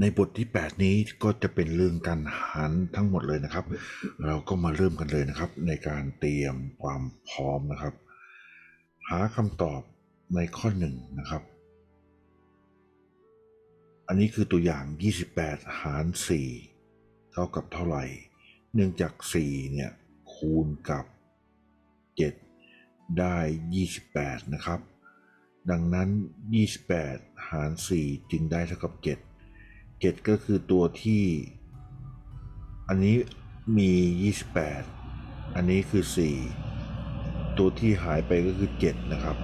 ในบทที่ 8 นี้ก็จะเป็นเรื่องการหันทั้งหมดเลยนะครับ เราก็มาเริ่มกันเลยนะครับ ในการเตรียมความพร้อมนะครับ หาคำตอบในข้อ1นะครับ อันนี้คือตัวอย่าง 28 หาร 4 เท่ากับเท่าไหร่ เนื่องจาก 4 เนี่ย คูณกับ 7 ได้ 28 นะครับ ดังนั้น 28 หาร 4 จึงได้เท่ากับ 7 7 ก็คือตัวที่ อันนี้มี 28 อันนี้คือ 4 ตัวที่หายไปก็คือ 7 นะครับ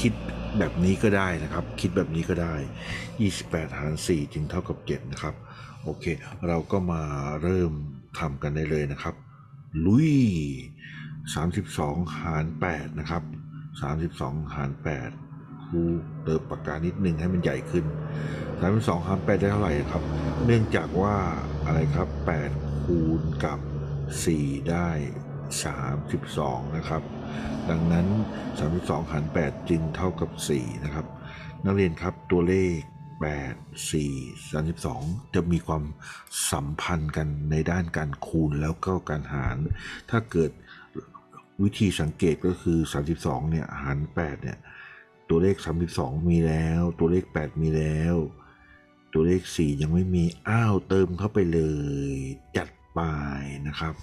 คิด แบบนี้ก็ได้นะครับ คิดแบบนี้ก็ได้ 28 หาร 4 จึงเท่ากับ 7 นะครับ โอเค เราก็มาเริ่มทำกันได้เลยนะครับ ลุย 32 หาร 8 นะครับ 32 หาร 8ครูเติมปากกานิดนึงให้มันใหญ่ขึ้น 32 หาร 8 ได้เท่าไหร่ครับ เนื่องจากว่าอะไรครับ 8 คูณกับ 4 ได้ 32 นะครับ ดังนั้น 32 หาร 8 จึงเท่ากับ 4 นะครับ นักเรียนครับตัวเลข 8 4 32 จะมีความสัมพันธ์กันในด้านการคูณแล้วก็การหาร ถ้าเกิดวิธีสังเกตก็คือ 32 เนี่ยหาร 8 เนี่ย ตัวเลข 32 มีแล้ว ตัวเลข 8 มีแล้ว ตัวเลข 4 ยังไม่มี อ้าว เติมเข้าไปเลย จัดไปนะครับ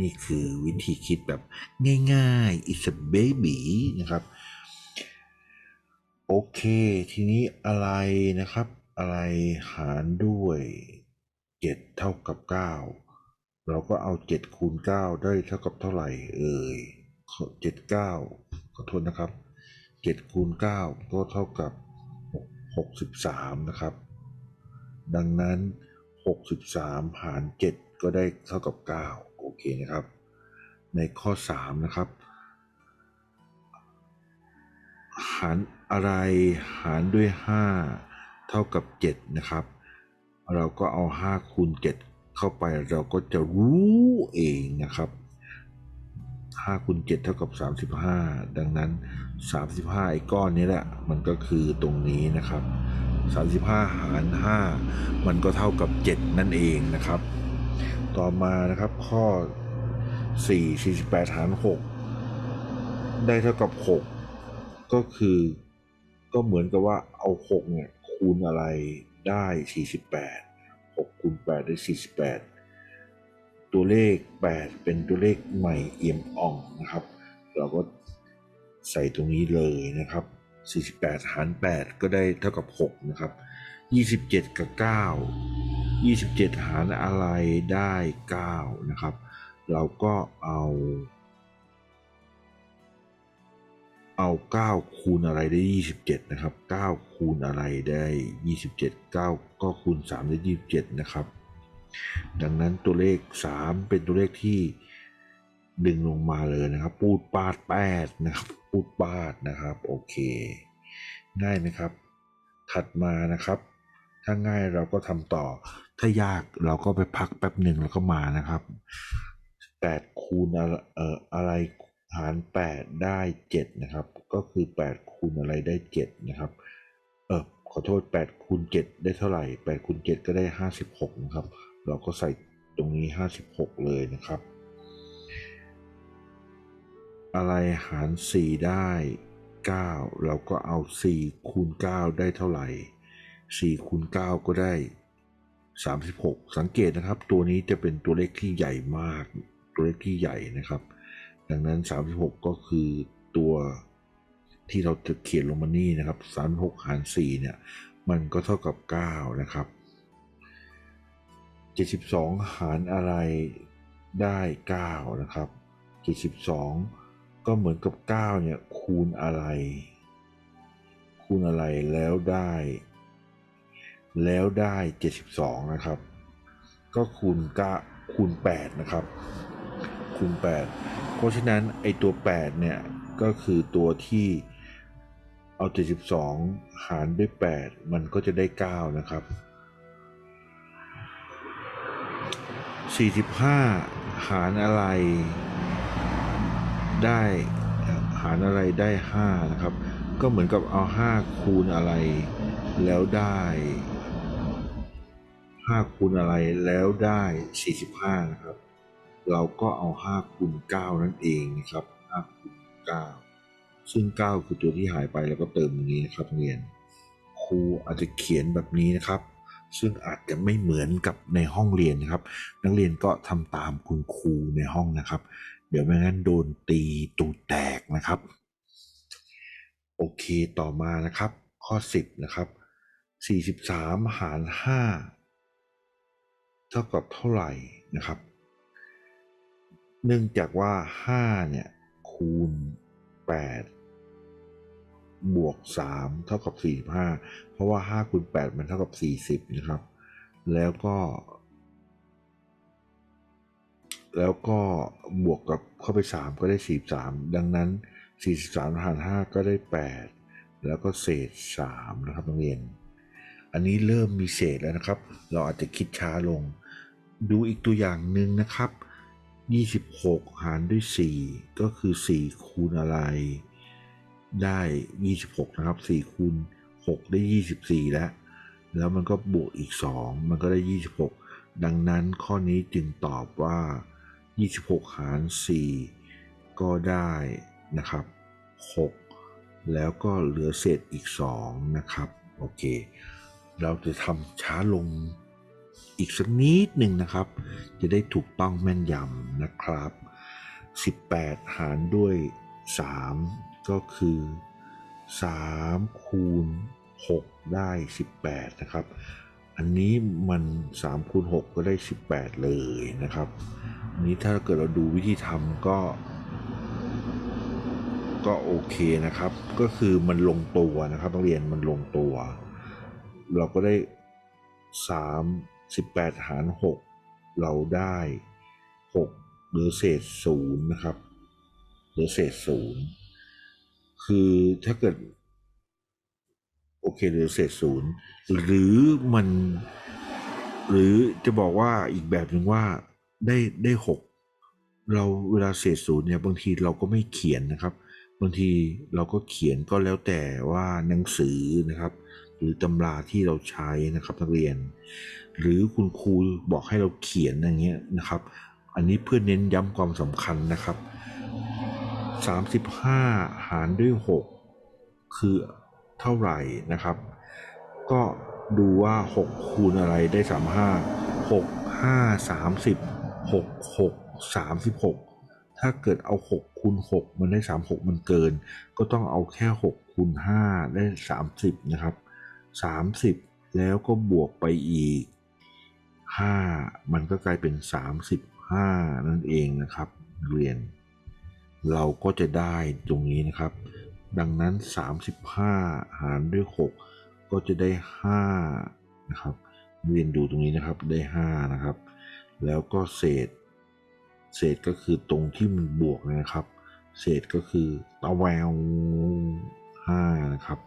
นี่คือวิธีคิดแบบง่ายๆ it's a baby นะครับ โอเค ทีนี้อะไรนะครับ อะไรหารด้วย 7 เท่ากับ 9 เราก็เอา 7 คูณ 9 ได้เท่ากับเท่าไหร่ เอ่ย7 9ขอโทษนะครับ7คูณ9ก็เท่ากับ63นะครับ ดังนั้น63หาร7ก็ได้เท่ากับ9โอ เคนะครับ ในข้อ 3 นะครับหารอะไรหารด้วย 5 เท่ากับ 7 นะครับ เราก็เอา 5 คูณ 7 เข้าไปเราก็จะรู้เองนะครับ5คูณ7เท่ากับ 35 ดังนั้น 35 ไอ้ก้อนนี้แหละ มันก็คือตรงนี้นะครับ 35 หาร 5 มันก็เท่ากับ 7 นั่นเองนะครับ ต่อมานะครับ ข้อ 4 48 หาร 6 ได้เท่ากับ 6 ก็คือ ก็เหมือนกับว่าเอา 6 เนี่ย คูณอะไรได้ 48 6คูณ8ได้ 48 ตัวเลข 8 เป็นตัวเลขใหม่เอี่ยมอ่องนะครับ เราก็ใส่ตรงนี้เลยนะครับ 48 หาร 8 ก็ได้เท่ากับ 6 นะครับ 27 กับ 9 27 หารอะไรได้ 9 นะครับ เราก็เอา เอา 9 คูณอะไรได้ 27 นะครับ 9 คูณอะไรได้ 27 9 ก็คูณ 3 ได้ 27 นะครับ ดังนั้นตัวเลข 3 เป็นตัวเลขที่ดึงลงมาเลยนะครับ ปูดปาดแปดนะครับปูดปาดนะครับ โอเค ง่ายไหมครับ ถัดมานะครับ ถ้าง่ายเราก็ทำต่อ ถ้ายากเราก็ไปพักแป๊บหนึ่งแล้วก็มานะครับ8คูณอะไรเอ่ออะไรหาร8ได้7นะครับ ก็คือ8คูณอะไรได้7นะครับ เออขอโทษ8คูณ7ได้เท่าไหร่8คูณ7ก็ได้56นะครับ เราก็ใส่ตรงนี้56เลยนะครับ อะไรหาร4ได้9เราก็เอา4คูณ9ได้เท่าไหร่ 4คูณ9ก็ได้ 36 สังเกตนะครับ ตัวนี้จะเป็นตัวเลขที่ใหญ่มาก ตัวเลขที่ใหญ่นะครับ ดังนั้น 36 ก็คือตัวที่เราจะเขียนลงมานี่นะครับ 36 หาร 4 เนี่ย มันก็เท่ากับ 9 นะครับ 72 หารอะไรได้ 9 นะครับ 72 ก็เหมือนกับ 9 เนี่ย คูณอะไร คูณอะไรแล้วได้ แล้วได้ 72 นะครับ ก็คูณ9คูณ 8 นะครับ คูณ 8 เพราะฉะนั้นไอตัว 8 เนี่ย ก็คือตัวที่เอา 72 หารด้วย 8 มันก็จะได้ 9 นะครับ 45 หารอะไรได้หารอะไรได้ 5 นะครับ ก็เหมือนกับเอา 5 คูณอะไรแล้วได้ 5คูณอะไรแล้วได้ 45 นะครับ เราก็เอา5คูณ9นั่นเองนะครับ5คูณ9ซึ่ง 9 คือตัวที่หายไปแล้วก็เติมตรงนี้นะครับเรียนครูอาจจะเขียนแบบนี้นะครับ ซึ่งอาจจะไม่เหมือนกับในห้องเรียนนะครับ นักเรียนก็ทำตามคุณครูในห้องนะครับ เดี๋ยวไม่งั้นโดนตีตูแตกนะครับ โอเคต่อมานะครับ ข้อ 10 นะครับ 43 หาร 5 เท่ากับเท่าไหร่นะครับ เนื่องจากว่า 5 เนี่ย คูณ 8 บวก 3 เท่ากับ 45 เพราะว่า 5 คูณ 8 มันเท่ากับ 40 นะครับ แล้วก็ แล้วก็บวกกับเข้าไป 3 ก็ได้ 43 ดังนั้น 43หาร5ก็ได้ 8 แล้วก็เศษ 3 นะครับนักเรียน อันนี้เริ่มมีเศษแล้วนะครับ เราอาจจะคิดช้าลง ดูอีกตัวอย่างหนึ่งนะครับ 26 หารด้วย 4 ก็คือ 4 คูณอะไร ได้ 26 นะครับ 4 คูณ 6 ได้ 24 แล้ว แล้วมันก็บวกอีก 2 มันก็ได้ 26 ดังนั้นข้อนี้จึงตอบว่า 26 หาร 4 ก็ได้นะครับ 6 แล้วก็เหลือเศษอีก 2 นะครับ โอเค เราจะทำช้าลงอีกสักนิดหนึ่งนะครับ จะได้ถูกต้องแม่นยำนะครับ 18 หารด้วย 3 ก็คือ 3 คูณ 6 ได้ 18 นะครับ อันนี้มัน 3 คูณ 6 ก็ได้ 18 เลยนะครับนนี้ถ้าเกิดเราดูวิธีทำก็ ก็โอเคนะครับ ก็คือมันลงตัวนะครับนักเรียนมันลงตัว เราก็ได้ 3 18 หาร 6 เราได้6เหลือเศษ 0 นะครับเหลือเศษ 0 คือถ้าเกิด โอเคเหลือเศษศูนย์หรือมัน หรือจะบอกว่าอีกแบบหนึ่งว่าได้ได้หกเราเวลาเศษศูนย์เนี่ย บางทีเราก็ไม่เขียนนะครับ บางทีเราก็เขียนก็แล้วแต่ว่าหนังสือนะครับ หรือตำราที่เราใช้นะครับนักเรียน หรือคุณครูบอกให้เราเขียนอย่างเงี้ยนะครับ อันนี้เพื่อเน้นย้ำความสำคัญนะครับ 35 หารด้วย 6 คือเท่าไหร่นะครับ ก็ดูว่า 6 คูณอะไรได้ 35 6 5 30 6 6 36 ถ้าเกิดเอา 6 คูณ 6 มันได้ 36 มันเกิน ก็ต้องเอาแค่ 6 คูณ 5 ได้ 30 นะครับ 30 แล้วก็บวกไปอีก 5 มันก็กลายเป็น 35 นั่นเองนะครับเรียน เราก็จะได้ตรงนี้นะครับ ดังนั้น 35 หารด้วย 6 ก็จะได้ 5 นะครับเรียนดูตรงนี้นะครับได้ 5 นะครับ แล้วก็เศษ เศษก็คือตรงที่มันบวกนะครับ เศษก็คือตะแวว5นะครับ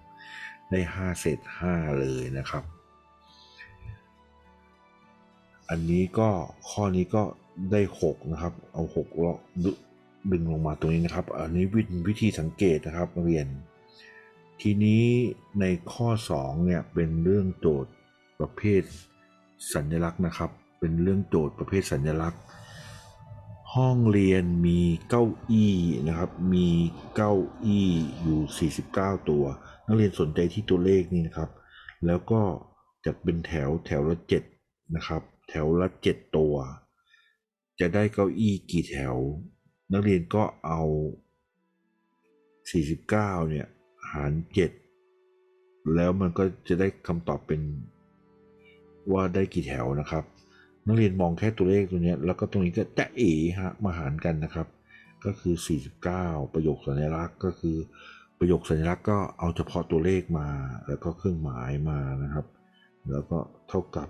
ได้ 5เศษ5เลยนะครับ อันนี้ก็ข้อนี้ก็ได้ 6 นะครับ เอา6แล้วดึงลงมาตรงนี้นะครับ อันนี้วิวธีสังเกตนะครับเรียน ทีนี้ในข้อ 2 เนี่ย เป็นเรื่องโจทย์ประเภทสัญลักษณ์นะครับ เป็นเรื่องโจทย์ประเภทสัญลักษณ์ ห้องเรียนมีเก้าอี้นะครับ มีเก้าอี้อยู่ 49 ตัว นักเรียนสนใจที่ตัวเลขนี่นะครับ แล้วก็จัดเป็นแถวแถวละ7นะครับ แถวละ 7 ตัว จะได้เก้าอี้กี่แถว นักเรียนก็เอา 49 เนี่ย หาร 7 แล้วมันก็จะได้คำตอบเป็นว่าได้กี่แถวนะครับ นักเรียนมองแค่ตัวเลขตัวนี้แล้วก็ตรงนี้ก็จะเอฮะมาหารกันนะครับ ก็คือ 49 ประโยคสัญลักษณ์ก็คือ ประโยคสัญลักษณ์ก็เอาเฉพาะตัวเลขมา แล้วก็เครื่องหมายมานะครับ แล้วก็เท่ากับ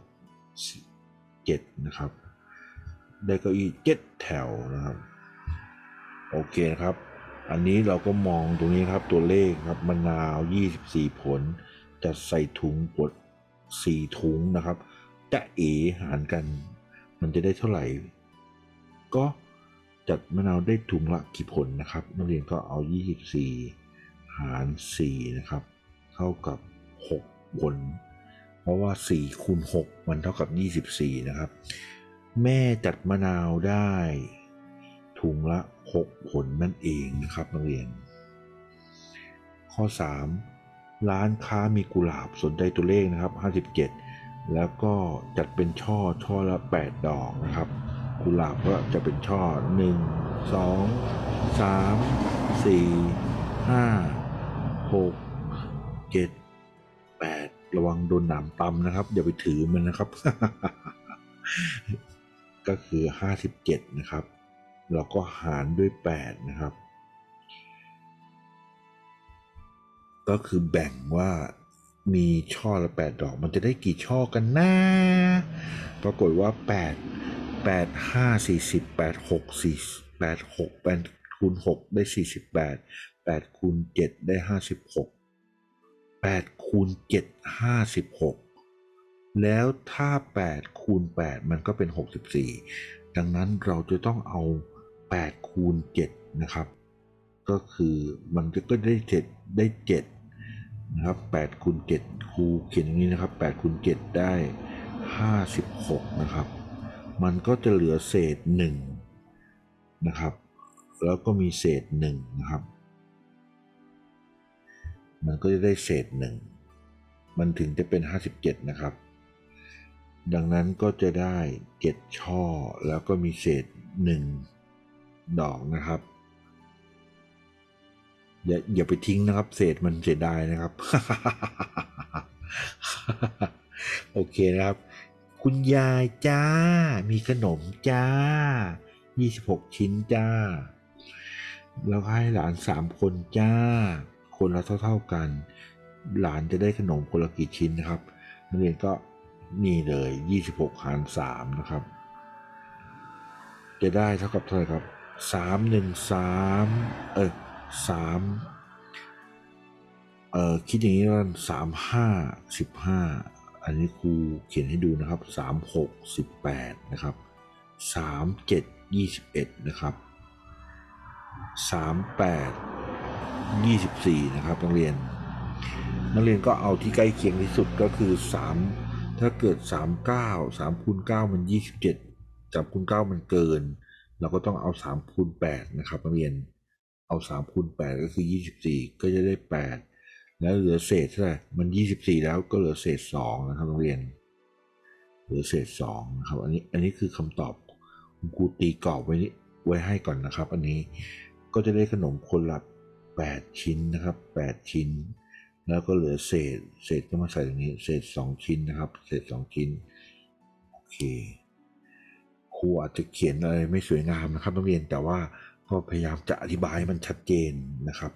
7 นะครับ ได้เก้าอี้7แถวนะครับ โอเคครับ อันนี้เราก็มองตรงนี้ครับตัวเลขครับมะนาว 24 ผล จะใส่ถุงปด4ถุงนะครับ จะเอหารกัน มันจะได้เท่าไหร่ ก็จัดมะนาวได้ถุงละกี่ผลนะครับนักเรียนก็เอา 24 หาร4นะครับ เท่ากับ6ผลเพราะว่า4คูณ6มันเท่ากับ 24 นะครับ แม่จัดมะนาวได้ถุงละ 6 ผลนั่นเองนะครับนักเรียน ข้อ 3 ร้านค้ามีกุหลาบสนใจตัวเลขนะครับ 57 แล้วก็จัดเป็นช่อช่อละ 8 ดอกนะครับ กุหลาบก็จะเป็นช่อ 1 2 3 4 5 6 7 8ระวังโดนหนามตำนะครับ อย่าไปถือมันนะครับ ก็คือ57นะครับเราก็หารด้วย8นะครับ ก็คือแบ่งว่ามีช่อละ8ดดอก มันจะได้กี่ช่อกันนะปรากฏว่า8 8 5 40 8 6 4 8 6 8คูณ6ได้48 8คูณ7ได้ 56 8คูณ7 56 แล้วถ้า8คูณ8มันก็เป็น 64 ดังนั้นเราจะต้องเอา 8คูณ7นะครับ ก็คือมันก็ได้ 7 ได้ 7 นะครับ8คูณ7ครูเขียนอย่างนี้นะครับ8คูณ7ได้ 56 นะครับ มันก็จะเหลือเศษ 1 นะครับแล้วก็มีเศษ1นะครับ มันก็จะได้เศษ1มันถึงจะเป็น 57 นะครับ ดังนั้นก็จะได้ 7 ช่อ แล้วก็มีเศษ 1 ดอกนะครับ อย่าอย่าไปทิ้งนะครับ เศษมันเสียดายนะครับ โอเคนะครับ คุณยายจ้า มีขนมจ้า 26 ชิ้นจ้า แล้วก็ให้หลานสามคนจ้า คนละเท่า ๆกัน หลานจะได้ขนมคนละกี่ชิ้นนะครับ นักเรียนก็นี่เลย 26 หาร 3 นะครับ จะได้เท่ากับเท่าไหร่ครับ 3 1 3 เออ3เออคิดอย่างนี้ว่า3 5 15 อันนี้ครูเขียนให้ดูนะครับ 3 6 18 นะครับ 3 7 21 นะครับ 38 24 นะครับนักเรียน นักเรียนก็เอาที่ใกล้เคียงที่สุดก็คือ 3 ถ้าเกิด 39 3คูณ9มัน 27 3คูณ9มันเกิน เราก็ต้องเอา3คูณ8นะครับนักเรียนเอา3คูณ8ก็คือ 24 ก็จะได้ 8 แล้วเหลือเศษเท่าไหร่มัน 24 แล้วก็เหลือเศษ 2 นะครับนักเรียน เหลือเศษ2นะครับ อันนี้ อันนี้คือคำตอบคุณครูตีกรอบไว้ไว้ให้ก่อนนะครับ อันนี้ก็จะได้ขนมคนละ 8 ชิ้นนะครับ 8 ชิ้น แล้วก็เหลือเศษ เศษก็มาใส่ตรงนี้ เศษ 2 ชิ้นนะครับ เศษ 2 ชิ้น โอเค ครูอาจจะเขียนอะไรไม่สวยงามนะครับนักเรียน แต่ว่าก็พยายามจะอธิบายมันชัดเจนนะครับ